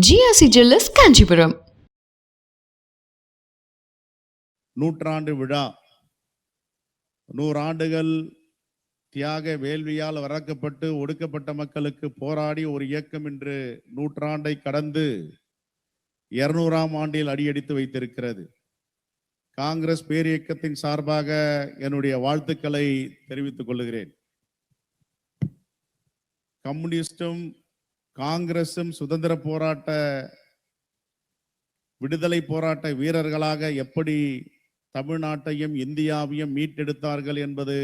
GRC jewellers Kanchipuram நூற்றாண்டு விழா. நூறாண்டுகள் தியாக வேள்வியால் வளர்க்கப்பட்டு ஒடுக்கப்பட்ட மக்களுக்கு போராடி ஒரு இயக்கம் இன்று நூற்றாண்டை கடந்து இருநூறாம் ஆண்டில் அடியடித்து வைத்திருக்கிறது. காங்கிரஸ் பேரியக்கத்தின் சார்பாக என்னுடைய வாழ்த்துக்களை தெரிவித்துக் கொள்கிறேன். கம்யூனிஸ்டும் காங்கிரஸும் சுதந்திர போராட்ட விடுதலை போராட்ட வீரர்களாக எப்படி தமிழ்நாட்டையும் இந்தியாவையும் மீட்டெடுத்தார்கள் என்பது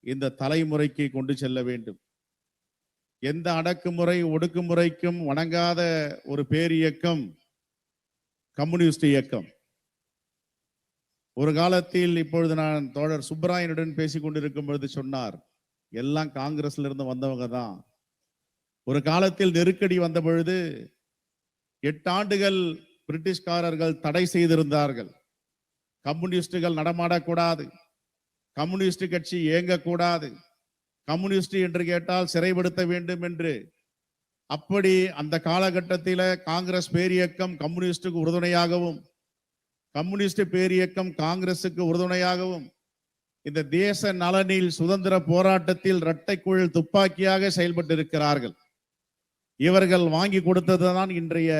இந்த தலைமுறைக்கு கொண்டு செல்ல வேண்டும். எந்த அடக்குமுறை ஒடுக்குமுறைக்கும் வணங்காத ஒரு பேரியக்கம் கம்யூனிஸ்ட் இயக்கம். ஒரு காலத்தில் இப்பொழுது நான் தோழர் சுப்பராயனுடன் பேசிக் கொண்டிருக்கும் பொழுது சொன்னார் எல்லாம் காங்கிரஸ்ல இருந்து வந்தவங்க தான். ஒரு காலத்தில் நெருக்கடி வந்த பொழுது எட்டு ஆண்டுகள் பிரிட்டிஷ்காரர்கள் தடை செய்திருந்தார்கள். கம்யூனிஸ்டுகள் நடமாடக்கூடாது. கம்யூனிஸ்ட் கட்சி இயங்கக்கூடாது. கம்யூனிஸ்ட் என்று கேட்டால் சிறைப்படுத்த வேண்டும் என்று. அப்படி அந்த காலகட்டத்தில் காங்கிரஸ் பேரியக்கம் கம்யூனிஸ்டுக்கு உறுதுணையாகவும் கம்யூனிஸ்ட் பேரியக்கம் காங்கிரஸுக்கு உறுதுணையாகவும் இந்த தேச நலனில் சுதந்திர போராட்டத்தில் இரட்டைக்குழல் துப்பாக்கியாக செயல்பட்டிருக்கிறார்கள். இவர்கள் வாங்கி கொடுத்ததுதான் இன்றைய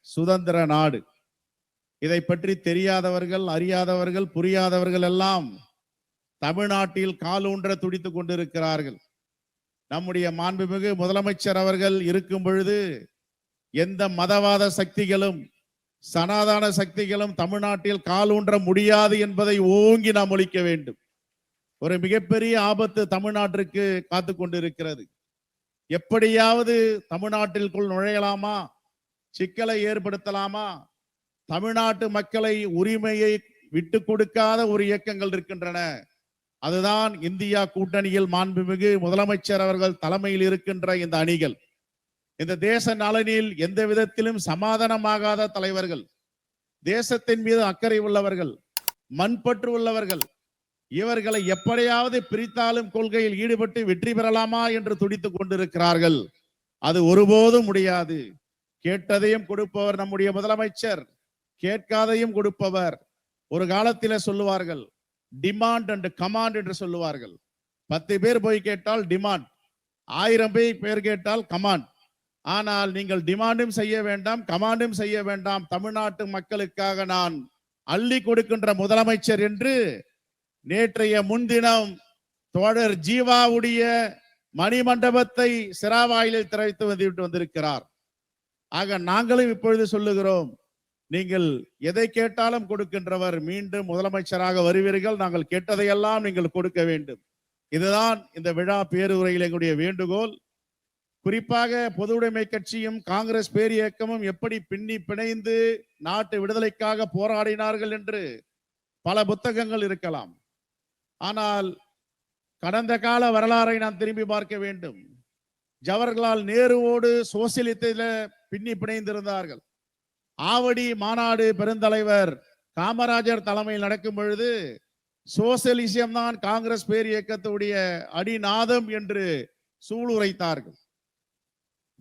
சுதந்திர நாடு. இதை பற்றி தெரியாதவர்கள் அறியாதவர்கள் புரியாதவர்கள் எல்லாம் தமிழ்நாட்டில் காலூன்ற துடித்து கொண்டிருக்கிறார்கள். நம்முடைய மாண்புமிகு முதலமைச்சர் அவர்கள் இருக்கும் பொழுது எந்த மதவாத சக்திகளும் சனாதான சக்திகளும் தமிழ்நாட்டில் காலூன்ற முடியாது என்பதை ஓங்கி நாம் ஒழிக்க வேண்டும். ஒரு மிகப்பெரிய ஆபத்து தமிழ்நாட்டிற்கு காத்து கொண்டிருக்கிறது. எப்படியாவது தமிழ்நாட்டிற்குள் நுழையலாமா? சிக்கலை ஏற்படுத்தலாமா? தமிழ்நாட்டு மக்களை உரிமையை விட்டு கொடுக்காத ஒரு இயக்கங்கள் இருக்கின்றன. அதுதான் இந்தியா கூட்டணியில் மாண்புமிகு முதலமைச்சர் அவர்கள் தலைமையில் இருக்கின்ற இந்த அணிகள். இந்த தேச நலனில் எந்த விதத்திலும் சமாதானமாகாத தலைவர்கள். தேசத்தின் மீது அக்கறை உள்ளவர்கள். மண்பற்று உள்ளவர்கள். இவர்களை எப்படியாவது பிரித்தாலும் கொள்கையில் ஈடுபட்டு வெற்றி பெறலாமா என்று துடித்துக் கொண்டிருக்கிறார்கள். அது ஒருபோதும் முடியாது. கேட்டதையும் கொடுப்பவர் நம்முடைய முதலமைச்சர். கேட்காதையும் கொடுப்பவர். ஒரு காலத்தில சொல்லுவார்கள் டிமாண்ட் அண்ட் கமாண்ட் என்று சொல்லுவார்கள். பத்து பேர் போய் கேட்டால் டிமாண்ட் ஆயிரம் பேர் பேர் கேட்டால் கமாண்ட் ஆனால் நீங்கள் டிமாண்டும் செய்ய வேண்டாம் கமாண்டும் செய்ய வேண்டாம். தமிழ்நாட்டு மக்களுக்காக நான் அள்ளி கொடுக்கின்ற முதலமைச்சர் என்று நேற்றைய முன்தினம் தோழர் ஜீவாவுடைய மணிமண்டபத்தை சிராவாயிலில் திறவித்து வந்துவிட்டு வந்திருக்கிறார். ஆக நாங்களும் இப்பொழுது சொல்லுகிறோம் நீங்கள் எதை கேட்டாலும் கொடுக்கின்றவர் மீண்டும் முதலமைச்சராக வருவீர்கள் நாங்கள் கேட்டதையெல்லாம் நீங்கள் கொடுக்க வேண்டும். இதுதான் இந்த விழா பேருரையில் எங்களுடைய வேண்டுகோள். குறிப்பாக பொதுவுடைமை கட்சியும் காங்கிரஸ் பேரியக்கமும் எப்படி பின்னி பிணைந்து நாட்டு விடுதலைக்காக போராடினார்கள் என்று பல புத்தகங்கள் இருக்கலாம். ஆனால் கடந்த கால வரலாறை நாம் திரும்பி பார்க்க வேண்டும். ஜவஹர்லால் நேருவோடு சோசியலித்தில பின்னி பிணைந்திருந்தார்கள். ஆவடி மாநாடு பெருந்தலைவர் காமராஜர் தலைமையில் நடக்கும் பொழுது சோசியலிசம் தான் காங்கிரஸ் பேர் இயக்கத்துடைய அடிநாதம் என்று சூளுரைத்தார்கள்.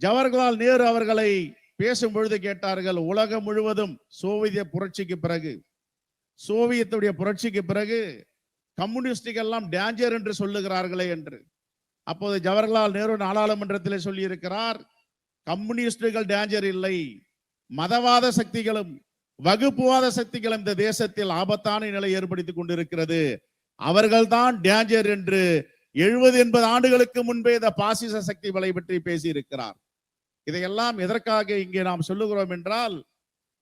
ஜவஹர்லால் நேரு அவர்களை பேசும் பொழுது கேட்டார்கள் உலகம் முழுவதும் சோவியத் புரட்சிக்கு பிறகு சோவியத்துடைய புரட்சிக்கு பிறகு கம்யூனிஸ்டுகள்லாம் டேஞ்சர் என்று சொல்லுகிறார்களே என்று. அப்போது ஜவஹர்லால் நேரு நாடாளுமன்றத்தில் சொல்லியிருக்கிறார் கம்யூனிஸ்டுகள் டேஞ்சர் இல்லை. மதவாத சக்திகளும் வகுப்புவாத சக்திகளும் இந்த தேசத்தில் ஆபத்தான நிலை ஏற்படுத்திக் கொண்டிருக்கிறது. அவர்கள்தான் டேஞ்சர் என்று எழுபது எண்பது ஆண்டுகளுக்கு முன்பே இந்த பாசிச சக்திகளை பற்றி பேசியிருக்கிறார். இதையெல்லாம் எதற்காக இங்கே நாம் சொல்லுகிறோம் என்றால்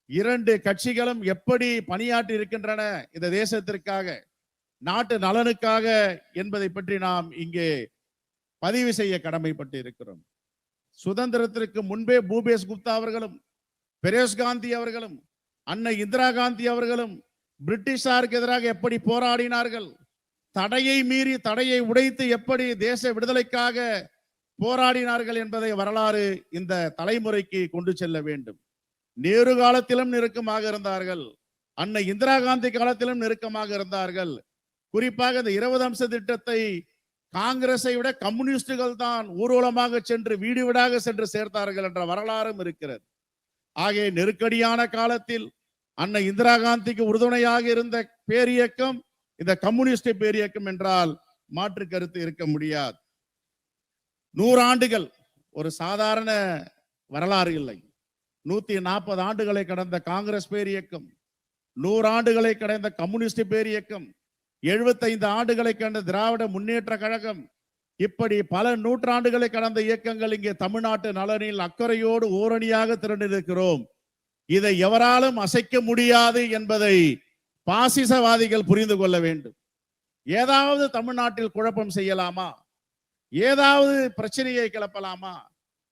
இரண்டு கட்சிகளும் எப்படி பணியாற்றி இருக்கின்றன இந்த தேசத்திற்காக. நாட்டு நலனுக்காக என்பதை பற்றி நாம் இங்கே பதிவு செய்ய கடமைப்பட்டு இருக்கிறோம் சுதந்திரத்திற்கு முன்பே பூபேஷ் குப்தா அவர்களும் பெரேஷ் காந்தி அவர்களும் அன்னை இந்திரா காந்தி அவர்களும் பிரிட்டிஷாருக்கு எதிராக எப்படி போராடினார்கள் தடையை மீறி தடையை உடைத்து எப்படி தேச விடுதலைக்காக போராடினார்கள் என்பதை வரலாறு இந்த தலைமுறைக்கு கொண்டு செல்ல வேண்டும். நேரு காலத்திலும் நெருக்கமாக இருந்தார்கள் அன்னை இந்திரா காந்தி காலத்திலும் நெருக்கமாக இருந்தார்கள் குறிப்பாக இந்த இருபது அம்ச திட்டத்தை காங்கிரஸை விட கம்யூனிஸ்டுகள் தான் ஊர்வலமாக சென்று வீடு வீடாக சென்று சேர்த்தார்கள் என்ற வரலாறும் இருக்கிறது. ஆகிய நெருக்கடியான காலத்தில் அன்னை இந்திரா காந்திக்கு உறுதுணையாக இருந்த பேரியக்கம் இந்த கம்யூனிஸ்ட் பேரியக்கம் என்றால் மாற்று கருத்து இருக்க முடியாது. நூறாண்டுகள் ஒரு சாதாரண வரலாறு இல்லை. நூத்தி நாற்பது ஆண்டுகளை கடந்த காங்கிரஸ் பேரியக்கம் நூறாண்டுகளை கடந்த கம்யூனிஸ்ட் பேரியக்கம் எழுபத்தைந்து ஆண்டுகளை கடந்த திராவிட முன்னேற்ற கழகம். இப்படி பல நூற்றாண்டுகளை கடந்த இயக்கங்கள் இங்கே தமிழ்நாட்டு நலனில் அக்கறையோடு ஓரணியாக திரண்டிருக்கிறோம். இதை எவராலும் அசைக்க முடியாது என்பதை பாசிசவாதிகள் புரிந்து கொள்ள வேண்டும். ஏதாவது தமிழ்நாட்டில் குழப்பம் செய்யலாமா? ஏதாவது பிரச்சனையை கிளப்பலாமா?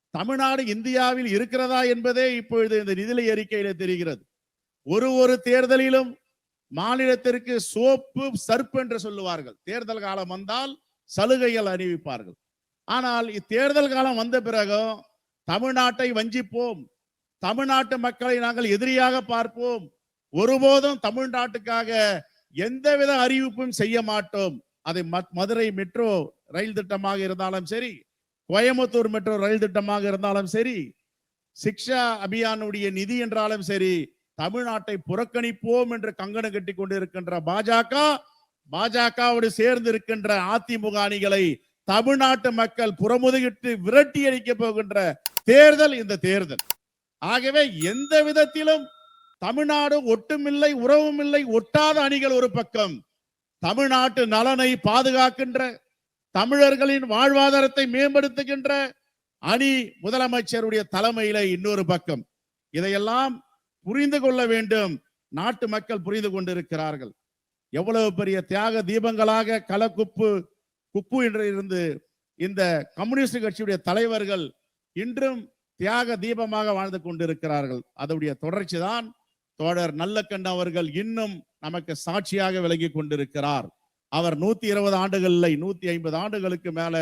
தமிழ்நாடு இந்தியாவில் இருக்கிறதா என்பதே இப்பொழுது இந்த நிதிநிலை அறிக்கையில தெரிகிறது. ஒரு ஒரு தேர்தலிலும் மாநிலத்திற்கு சோப்பு சர்ப்பு என்று சொல்லுவார்கள். தேர்தல் காலம் வந்தால் சலுகைகள் அறிவிப்பார்கள். ஆனால் இத்தேர்தல் காலம் வந்த பிறகும் தமிழ்நாட்டை வஞ்சிப்போம். தமிழ்நாட்டு மக்களை நாங்கள் எதிரியாக பார்ப்போம். ஒருபோதும் தமிழ்நாட்டுக்காக எந்தவித அறிவிப்பும் செய்ய மாட்டோம். அதை மதுரை மெட்ரோ ரயில் திட்டமாக இருந்தாலும் சரி கோயம்புத்தூர் மெட்ரோ ரயில் திட்டமாக இருந்தாலும் சரி சிக்ஷா அபியானுடைய நிதி என்றாலும் சரி தமிழ்நாட்டை புறக்கணிப்போம் என்று கங்கணம் கட்டி கொண்டிருக்கின்ற பாஜக பாஜகவோடு சேர்ந்து இருக்கின்ற அதிமுக அணிகளை தமிழ்நாட்டு மக்கள் புறமுதுகிட்டு விரட்டி அடிக்க போகின்ற தேர்தல் இந்த தேர்தல். ஆகவே எந்த விதத்திலும் தமிழ்நாடு ஒட்டுமில்லை உறவுமில்லை ஒட்டாத அணிகள் ஒரு பக்கம். தமிழ்நாட்டு நலனை பாதுகாக்கின்ற தமிழர்களின் வாழ்வாதாரத்தை மேம்படுத்துகின்ற அணி முதலமைச்சருடைய தலைமையில இன்னொரு பக்கம். இதையெல்லாம் புரிந்து கொள்ள வேண்டும். நாட்டு மக்கள் புரிந்து கொண்டிருக்கிறார்கள். எவ்வளவு பெரிய தியாக தீபங்களாக களக்குப்பு குப்பு என்று இருந்து இந்த கம்யூனிஸ்ட் கட்சியுடைய தலைவர்கள் இன்றும் தியாக தீபமாக வாழ்ந்து கொண்டிருக்கிறார்கள். அதனுடைய தொடர்ச்சி தான் தோழர் நல்லக்கண் அவர்கள் இன்னும் நமக்கு சாட்சியாக விளங்கி கொண்டிருக்கிறார். அவர் நூத்தி இருபது ஆண்டுகள் நூத்தி ஐம்பது ஆண்டுகளுக்கு மேல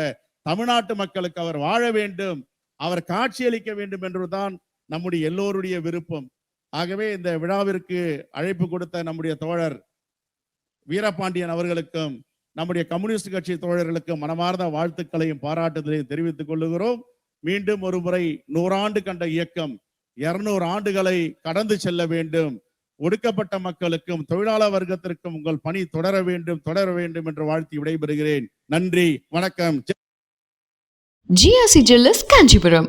தமிழ்நாட்டு மக்களுக்கு அவர் வாழ வேண்டும் அவர் காட்சியளிக்க வேண்டும் என்றுதான் நம்முடைய எல்லோருடைய விருப்பம். ஆகவே இந்த விழாவிற்கு அழைப்பு கொடுத்த நம்முடைய தோழர் வீரபாண்டியன் அவர்களுக்கும் நம்முடைய கம்யூனிஸ்ட் கட்சி தோழர்களுக்கும் மனமார்ந்த வாழ்த்துக்களையும் பாராட்டுதலையும் தெரிவித்துக் கொள்ளுகிறோம். மீண்டும் ஒரு முறை நூறாண்டு கண்ட இயக்கம் இருநூறு ஆண்டுகளை கடந்து செல்ல வேண்டும். ஒடுக்கப்பட்ட மக்களுக்கும் தொழிலாளர் வர்க்கத்திற்கும் உங்கள் பணி தொடர வேண்டும் தொடர வேண்டும் என்று வாழ்த்தி விடைபெறுகிறேன். நன்றி வணக்கம். GRC jewellers Kanchipuram